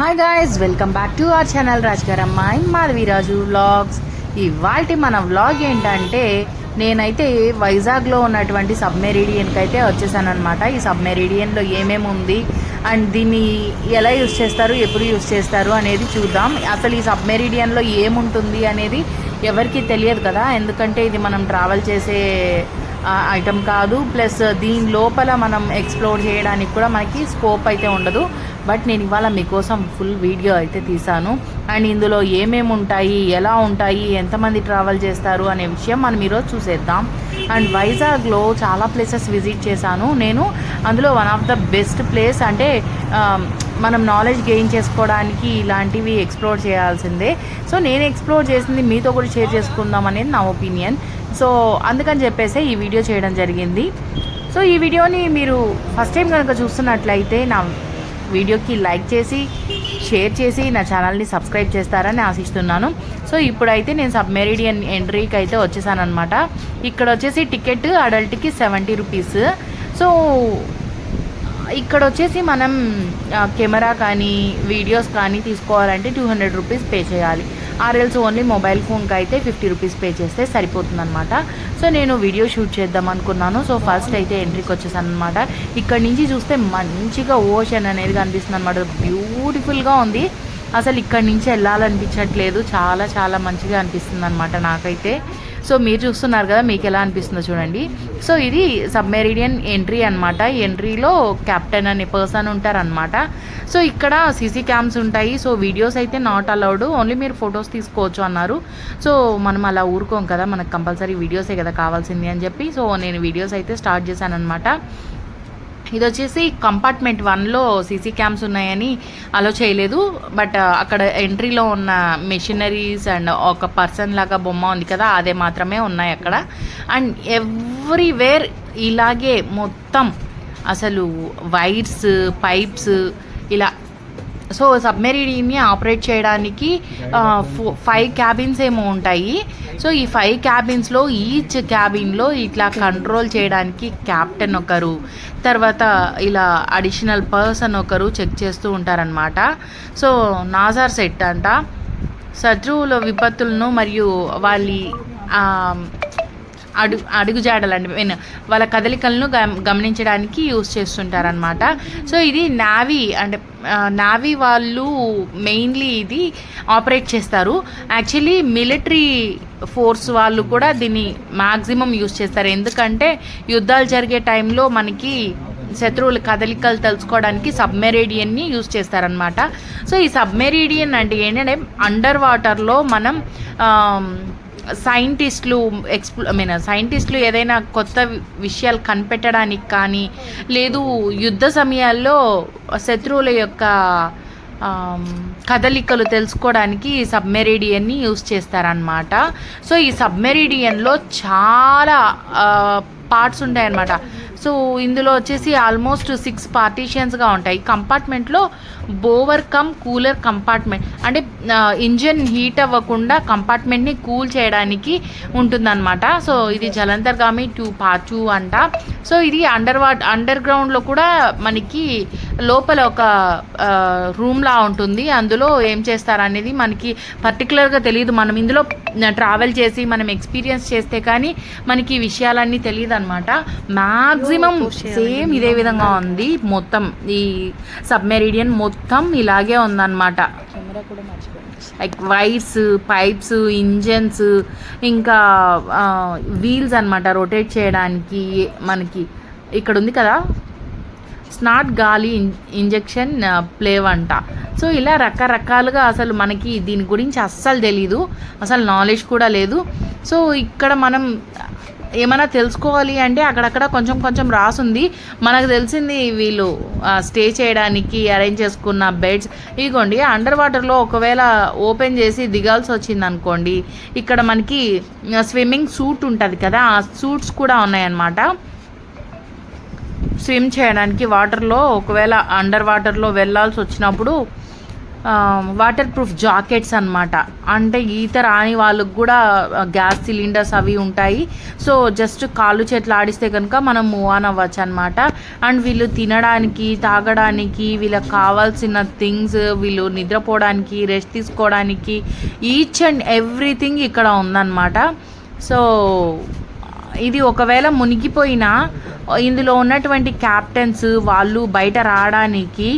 Hi guys welcome back to our channel రాజుగారు అమ్మాయి Madhavi Raju vlogs ఇవాళ మన వ్లాగ్ ఏంటంటే నేనైతే వైజాగ్లో ఉన్నటువంటి సబ్మెరీడియన్కి అయితే వచ్చేసాను అనమాట ఈ సబ్మెరీడియన్లో ఏమేమి ఉంది అండ్ దీన్ని ఎలా యూస్ చేస్తారు ఎప్పుడు యూస్ చేస్తారు అనేది చూద్దాం. అసలు ఈ సబ్మెరీడియన్లో ఏముంటుంది అనేది ఎవరికి తెలియదు కదా. ఎందుకంటే ఇది మనం ట్రావెల్ చేసే ఐటమ్ కాదు. ప్లస్ దీని లోపల మనం ఎక్స్ప్లోర్ చేయడానికి కూడా మనకి స్కోప్ అయితే ఉండదు. బట్ నేను ఇవాళ మీకోసం ఫుల్ వీడియో అయితే తీసాను అండ్ ఇందులో ఏమేమి ఉంటాయి ఎలా ఉంటాయి ఎంతమంది ట్రావెల్ చేస్తారు అనే విషయం మనం ఈరోజు చూసేద్దాం. అండ్ వైజాగ్లో చాలా ప్లేసెస్ విజిట్ చేశాను. నేను అందులో one of the best place అంటే మనం నాలెడ్జ్ గెయిన్ చేసుకోవడానికి ఇలాంటివి ఎక్స్ప్లోర్ చేయాల్సిందే. సో నేను ఎక్స్ప్లోర్ చేసింది మీతో కూడా షేర్ చేసుకుందాం అనేది నా ఒపీనియన్ సో అందుకని చెప్పేసి ఈ వీడియో చేయడం జరిగింది. సో ఈ వీడియోని మీరు ఫస్ట్ టైం కనుక చూస్తున్నట్లయితే నా వీడియోకి లైక్ చేసి షేర్ చేసి నా ఛానల్ని సబ్స్క్రైబ్ చేస్తారని ఆశిస్తున్నాను. సో ఇప్పుడైతే నేను సబ్మెరీడియన్ ఎంట్రీకి అయితే వచ్చేసానమాట ఇక్కడ వచ్చేసి టికెట్ అడల్ట్కి సెవెంటీ రూపీస్. సో ఇక్కడ వచ్చేసి మనం కెమెరా కానీ వీడియోస్ కానీ తీసుకోవాలంటే టూ హండ్రెడ్ రూపీస్ పే చేయాలి. ఆర్ఎల్స్ ఓన్లీ మొబైల్ ఫోన్కి అయితే ఫిఫ్టీ రూపీస్ పే చేస్తే సరిపోతుందనమాట సో నేను వీడియో షూట్ చేద్దాం అనుకున్నాను. సో ఫస్ట్ అయితే ఎంట్రీకి వచ్చేసాను అనమాట ఇక్కడ నుంచి చూస్తే మంచిగా ఓషన్ అనేది కనిపిస్తుంది అనమాట బ్యూటిఫుల్గా ఉంది. అసలు ఇక్కడి నుంచి వెళ్ళాలనిపించట్లేదు. చాలా చాలా మంచిగా అనిపిస్తుంది అనమాట నాకైతే. సో మీరు చూస్తున్నారు కదా మీకు ఎలా అనిపిస్తుందో చూడండి. సో ఇది సబ్మెరీడియన్ ఎంట్రీ అనమాట ఎంట్రీలో కెప్టెన్ అనే పర్సన్ ఉంటారనమాట సో ఇక్కడ సీసీ క్యామ్స్ ఉంటాయి. సో వీడియోస్ అయితే నాట్ అలౌడ్ ఓన్లీ మీరు ఫొటోస్ తీసుకోవచ్చు అన్నారు. సో మనం అలా ఊరుకోం కదా మనకు కంపల్సరీ వీడియోసే కదా కావాల్సింది అని చెప్పి. సో నేను వీడియోస్ అయితే స్టార్ట్ చేశాను అనమాట ఇది వచ్చేసి కంపార్ట్మెంట్ వన్లో సీసీ క్యామ్స్ ఉన్నాయని అలో చేయలేదు. బట్ అక్కడ ఎంట్రీలో ఉన్న మెషినరీస్ అండ్ ఒక పర్సన్ లాగా బొమ్మ ఉంది కదా అదే మాత్రమే ఉన్నాయి అక్కడ. అండ్ ఎవ్రీవేర్ ఇలాగే మొత్తం అసలు వైర్స్ పైప్స్ ఇలా సో సబ్మెరీని ఆపరేట్ చేయడానికి ఫైవ్ క్యాబిన్స్ ఏమో ఉంటాయి. సో ఈ ఫైవ్ క్యాబిన్స్లో ఈచ్ క్యాబిన్లో ఇట్లా కంట్రోల్ చేయడానికి క్యాప్టెన్ ఒకరు తర్వాత ఇలా అడిషనల్ పర్సన్ ఒకరు చెక్ చేస్తూ ఉంటారనమాట సో నాజార్ సెట్ అంట. శత్రువుల విపత్తులను మరియు వాళ్ళ అడుగు అడుగుజాడలండి. మీన్ వాళ్ళ కదలికలను గమ గమనించడానికి యూస్ చేస్తుంటారనమాట సో ఇది నావీ అంటే నావీ వాళ్ళు మెయిన్లీ ఇది ఆపరేట్ చేస్తారు. యాక్చువల్లీ మిలిటరీ ఫోర్స్ వాళ్ళు కూడా దీన్ని మ్యాక్సిమం యూస్ చేస్తారు. ఎందుకంటే యుద్ధాలు జరిగే టైంలో మనకి శత్రువుల కదలికలు తెలుసుకోవడానికి సబ్మెరీడియన్ని యూజ్ చేస్తారనమాట సో ఈ సబ్మెరీడియన్ అంటే ఏంటంటే అండర్ వాటర్లో మనం సైంటిస్టులు ఎక్స్ప్లో ఐ మీన్ సైంటిస్టులు ఏదైనా కొత్త విషయాలు కనిపెట్టడానికి కానీ లేదు యుద్ధ సమయాల్లో శత్రువుల యొక్క కదలికలు తెలుసుకోవడానికి సబ్మెరీడియన్ని యూస్ చేస్తారనమాట సో ఈ సబ్మెరీడియన్లో చాలా పార్ట్స్ ఉంటాయన్నమాట. సో ఇందులో వచ్చేసి ఆల్మోస్ట్ సిక్స్ పార్టీషియన్స్గా ఉంటాయి. కంపార్ట్మెంట్లో బోవర్ కమ్ కూలర్ కంపార్ట్మెంట్ అంటే ఇంజన్ హీట్ అవ్వకుండా కంపార్ట్మెంట్ని కూల్ చేయడానికి ఉంటుందన్నమాట. సో ఇది జలంతర్గామి టూ పార్ట్ టూ అంట. సో ఇది అండర్ వాట్ అండర్ గ్రౌండ్లో కూడా మనకి లోపల ఒక రూమ్లా ఉంటుంది. అందులో ఏం చేస్తారనేది మనకి పర్టికులర్గా తెలియదు. మనం ఇందులో ట్రావెల్ చేసి మనం ఎక్స్పీరియన్స్ చేస్తే కానీ మనకి ఈ విషయాలన్నీ తెలియదు అనమాట మ్యాక్సిమం సేమ్ ఇదే విధంగా ఉంది. మొత్తం ఈ సబ్మెరీడియన్ మొత్తం ఇలాగే ఉందన్నమాట. లైక్ వైర్స్ పైప్స్ ఇంజన్స్ ఇంకా వీల్స్ అన్నమాట రొటేట్ చేయడానికి మనకి. ఇక్కడ ఉంది కదా? స్నాట్ గాలి ఇంజెక్షన్ ప్లేవ్ అంట సో ఇలా రకరకాలుగా అసలు మనకి దీని గురించి అస్సలు తెలీదు. అసలు నాలెడ్జ్ కూడా లేదు. సో ఇక్కడ మనం ఏమైనా తెలుసుకోవాలి అంటే అక్కడక్కడ కొంచెం కొంచెం రాసుంది. మనకు తెలిసింది వీళ్ళు స్టే చేయడానికి అరేంజ్ చేసుకున్న బెడ్స్ ఇదిగోండి అండర్ వాటర్లో ఒకవేళ ఓపెన్ చేసి దిగాల్సి వచ్చింది అనుకోండి ఇక్కడ మనకి స్విమ్మింగ్ సూట్ ఉంటుంది కదా ఆ సూట్స్ కూడా ఉన్నాయన్నమాట. స్విమ్ చేయడానికి వాటర్లో ఒకవేళ అండర్ వాటర్లో వెళ్ళాల్సి వచ్చినప్పుడు వాటర్ ప్రూఫ్ జాకెట్స్ అనమాట అంటే ఈత రాని వాళ్ళకు కూడా గ్యాస్ సిలిండర్స్ అవి ఉంటాయి. సో జస్ట్ కాళ్ళు చేతులు ఆడిస్తే కనుక మనం మూవ్ ఆన్ అవ్వచ్చు అనమాట అండ్ వీళ్ళు తినడానికి తాగడానికి వీళ్ళకి కావాల్సిన థింగ్స్ వీళ్ళు నిద్రపోవడానికి రెస్ట్ తీసుకోవడానికి ఈచ్ అండ్ ఎవ్రీథింగ్ ఇక్కడ ఉందన్నమాట. సో ఇది ఒకవేళ మునిగిపోయినా ఇందులో ఉన్నటువంటి క్యాప్టెన్స్ వాళ్ళు బయట రావడానికి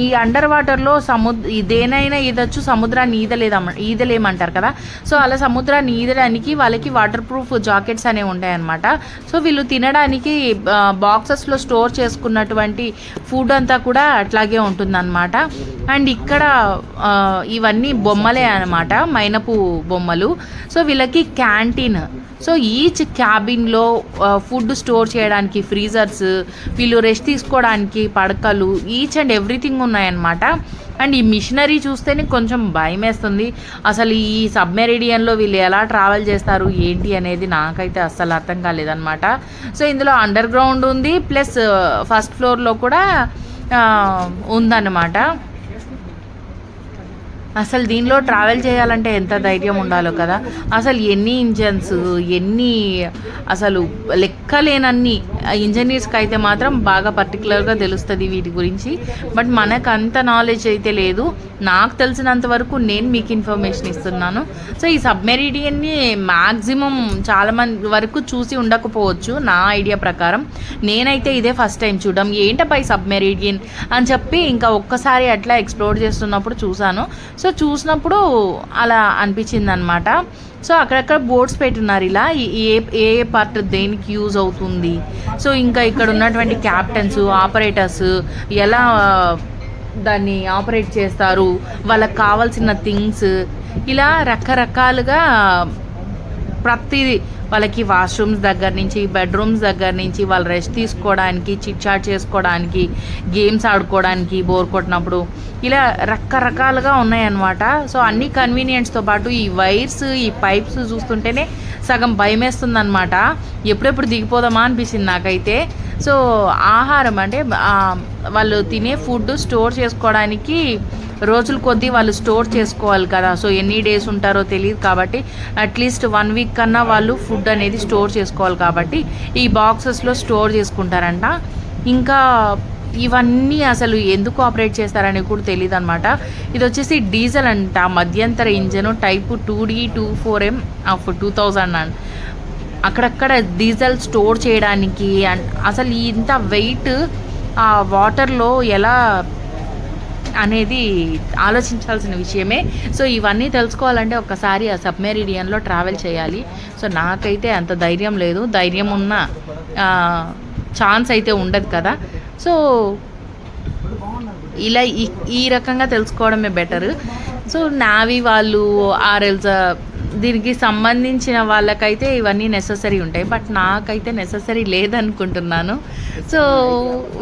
ఈ అండర్ వాటర్లో సముద్ర దేనైనా ఈదొచ్చు సముద్రాన్ని ఈదలేదమ్మ ఈదలేమంటారు కదా. సో అలా సముద్రాన్ని ఈదడానికి వాళ్ళకి వాటర్ ప్రూఫ్ జాకెట్స్ అనేవి ఉంటాయన్నమాట. సో వీళ్ళు తినడానికి బాక్సెస్లో స్టోర్ చేసుకున్నటువంటి ఫుడ్ అంతా కూడా అట్లాగే ఉంటుందన్నమాట. అండ్ ఇక్కడ ఇవన్నీ బొమ్మలే అనమాట మైనపు బొమ్మలు. సో వీళ్ళకి క్యాంటీన్ సో ఈచ్ బిల్డింగ్లో ఫుడ్ స్టోర్ చేయడానికి ఫ్రీజర్స్ వీళ్ళు రెస్ట్ తీసుకోవడానికి పడకలు ఈచ్ అండ్ ఎవ్రీథింగ్ ఉన్నాయన్నమాట. అండ్ ఈ మిషనరీ చూస్తేనే కొంచెం భయం వేస్తుంది అసలు ఈ సబ్మెరిడియన్లో వీళ్ళు ఎలా ట్రావెల్ చేస్తారు ఏంటి అనేది నాకైతే అస్సలు అర్థం కాలేదన్నమాట. సో ఇందులో అండర్ గ్రౌండ్ ఉంది. ప్లస్ ఫస్ట్ ఫ్లోర్లో కూడా ఉందన్నమాట. అసలు దీనిలో ట్రావెల్ చేయాలంటే ఎంత ధైర్యం ఉండాలో కదా. అసలు ఎన్ని ఇంజన్స్ ఎన్ని అసలు లెక్కలేనన్ని ఇంజనీర్స్కి అయితే మాత్రం బాగా పర్టికులర్గా తెలుస్తుంది వీటి గురించి. బట్ మనకు అంత నాలెడ్జ్ అయితే లేదు. నాకు తెలిసినంత వరకు నేను మీకు ఇన్ఫర్మేషన్ ఇస్తున్నాను. సో ఈ సబ్మెరిడియన్ని మ్యాక్సిమం చాలామంది వరకు చూసి ఉండకపోవచ్చు నా ఐడియా ప్రకారం. నేనైతే ఇదే ఫస్ట్ టైం చూడడం. ఏంటపై ఈ సబ్మెరిడియన్ అని చెప్పి ఇంకా ఒక్కసారి అట్లా ఎక్స్ప్లోర్ చేస్తున్నప్పుడు చూశాను. సో చూసినప్పుడు అలా అనిపించింది అనమాట సో అక్కడక్కడ బోర్డ్స్ పెట్టున్నారు ఇలా. ఏ ఏ పార్ట్ దేనికి యూజ్ అవుతుంది? సో ఇంకా ఇక్కడ ఉన్నటువంటి క్యాప్టెన్స్ ఆపరేటర్స్ ఎలా దాన్ని ఆపరేట్ చేస్తారు వాళ్ళకి కావాల్సిన థింగ్స్ ఇలా రకరకాలుగా ప్రతిదీ వాళ్ళకి వాష్రూమ్స్ దగ్గర నుంచి బెడ్రూమ్స్ దగ్గర నుంచి వాళ్ళు రెస్ట్ తీసుకోవడానికి చిట్ చాట్ చేసుకోవడానికి గేమ్స్ ఆడుకోవడానికి బోర్ కొట్టినప్పుడు ఇలా రకరకాలుగా ఉన్నాయన్నమాట. సో అన్ని కన్వీనియంట్స్తో పాటు ఈ వైర్స్ ఈ పైప్స్ చూస్తుంటేనే సగం భయమేస్తుందన్నమాట. ఎప్పుడెప్పుడు దిగిపోదామా అనిపిస్తుంది నాకైతే. సో ఆహారం అంటే వాళ్ళు తినే ఫుడ్ స్టోర్ చేసుకోవడానికి రోజుల కొద్దీ వాళ్ళు స్టోర్ చేసుకోవాలి కదా. సో ఎన్ని డేస్ ఉంటారో తెలియదు కాబట్టి అట్లీస్ట్ వన్ వీక్ కన్నా వాళ్ళు ఫుడ్ అనేది స్టోర్ చేసుకోవాలి కాబట్టి ఈ బాక్సెస్లో స్టోర్ చేసుకుంటారంట. ఇంకా ఇవన్నీ అసలు ఎందుకు ఆపరేట్ చేస్తారని కూడా తెలియదు అనమాట ఇది వచ్చేసి డీజిల్ అంట మధ్యంతర engine type two D two four M of two thousand and అక్కడక్కడ డీజిల్ స్టోర్ చేయడానికి అండ్ అసలు ఇంత వెయిట్ ఆ వాటర్లో ఎలా అనేది ఆలోచించాల్సిన విషయమే. సో ఇవన్నీ తెలుసుకోవాలంటే ఒకసారి ఆ సబ్మెరీడియన్లో ట్రావెల్ చేయాలి. సో నాకైతే అంత ధైర్యం లేదు. ధైర్యం ఉన్న ఛాన్స్ అయితే ఉండదు కదా. సో ఇలా ఈ ఈ రకంగా తెలుసుకోవడమే బెటర్. సో నావీ వాళ్ళు ఆర్ఎల్స్ దీనికి సంబంధించిన వాళ్ళకైతే ఇవన్నీ నెససరీ ఉంటాయి. బట్ నాకైతే నెససరీ లేదనుకుంటున్నాను. సో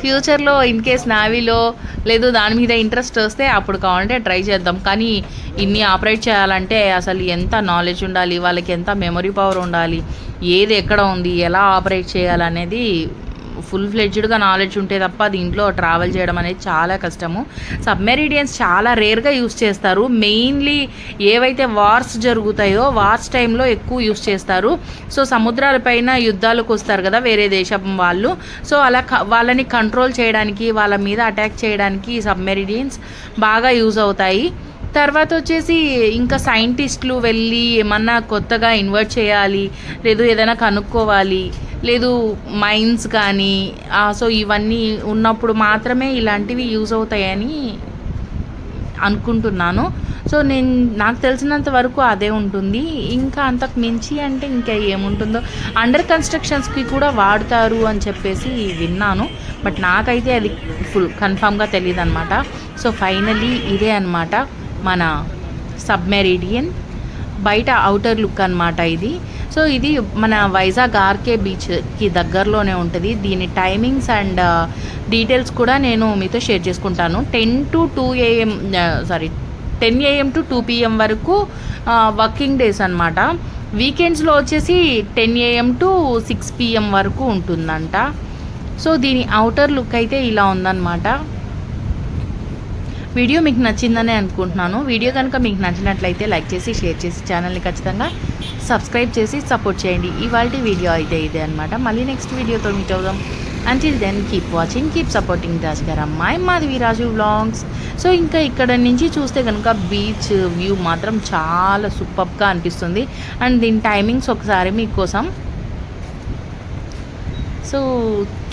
ఫ్యూచర్లో ఇన్ కేస్ నావీలో లేదు దాని మీద ఇంట్రెస్ట్ వస్తే అప్పుడు కావాలంటే ట్రై చేద్దాం. కానీ ఇన్ని ఆపరేట్ చేయాలంటే అసలు ఎంత నాలెడ్జ్ ఉండాలి? వాళ్ళకి ఎంత మెమరీ పవర్ ఉండాలి? ఏది ఎక్కడ ఉంది? ఎలా ఆపరేట్ చేయాలనేది ఫుల్ ఫ్లెడ్జ్డ్గా నాలెడ్జ్ ఉంటే తప్ప దీంట్లో ట్రావెల్ చేయడం అనేది చాలా కష్టము. సబ్మెరీడియన్స్ చాలా రేర్గా యూస్ చేస్తారు. మెయిన్లీ ఏవైతే వార్స్ జరుగుతాయో వార్స్ టైంలో ఎక్కువ యూస్ చేస్తారు. సో సముద్రాలపైన యుద్ధాలకు వస్తారు కదా వేరే దేశం వాళ్ళు. సో అలా వాళ్ళని కంట్రోల్ చేయడానికి వాళ్ళ మీద అటాక్ చేయడానికి సబ్మెరీడియన్స్ బాగా యూజ్ అవుతాయి. తర్వాత వచ్చేసి ఇంకా సైంటిస్టులు వెళ్ళి ఏమన్నా కొత్తగా ఇన్వర్ట్ చేయాలి లేదు ఏదైనా కనుక్కోవాలి లేదు మైన్స్ కానీ సో ఇవన్నీ ఉన్నప్పుడు మాత్రమే ఇలాంటివి యూజ్ అవుతాయని అనుకుంటున్నాను. సో నేను నాకు తెలిసినంత వరకు అదే ఉంటుంది. ఇంకా అంతకు మించి అంటే ఇంకా ఏముంటుందో. అండర్ కన్స్ట్రక్షన్స్కి కూడా వాడతారు అని చెప్పేసి విన్నాను. బట్ నాకైతే అది ఫుల్ కన్ఫామ్గా తెలియదు అనమాట సో ఫైనలీ ఇదే అనమాట మన సబ్మెరీడియన్. బయట అవుటర్ లుక్ అనమాట ఇది. సో ఇది మన వైజాగ్ ఆర్కే బీచ్కి దగ్గరలోనే ఉంటుంది. దీని టైమింగ్స్ అండ్ డీటెయిల్స్ కూడా నేను మీతో షేర్ చేసుకుంటాను. Ten to two AM sorry ten AM to two PM వరకు వర్కింగ్ డేస్ అనమాట వీకెండ్స్లో వచ్చేసి ten AM to six PM వరకు ఉంటుందంట. సో దీని అవుటర్ లుక్ అయితే ఇలా ఉందన్నమాట. వీడియో మీకు నచ్చిందనే అనుకుంటున్నాను. వీడియో కనుక మీకు నచ్చినట్లయితే లైక్ చేసి షేర్ చేసి ఛానల్ని ఖచ్చితంగా సబ్స్క్రైబ్ చేసి సపోర్ట్ చేయండి. ఇవాళ వీడియో అయితే ఇదే అనమాట మళ్ళీ నెక్స్ట్ వీడియోతో మీట్ అవుదాం. Until then keep watching keep supporting Raj అమ్మాయి మాధవి రాజు వ్లాగ్స్ సో ఇంకా ఇక్కడ నుంచి చూస్తే కనుక బీచ్ వ్యూ మాత్రం చాలా సూపర్గా అనిపిస్తుంది. అండ్ దీని టైమింగ్స్ ఒకసారి మీకోసం. So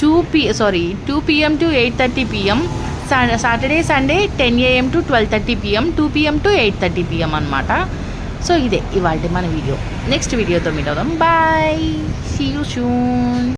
two P sorry two PM to eight thirty PM Saturday Sunday ten AM to twelve thirty PM two PM to eight thirty PM అనమాట సో ఇదే ఇవాళ మన వీడియో నెక్స్ట్ వీడియోతో మీట్ అవుదాం. Bye see you soon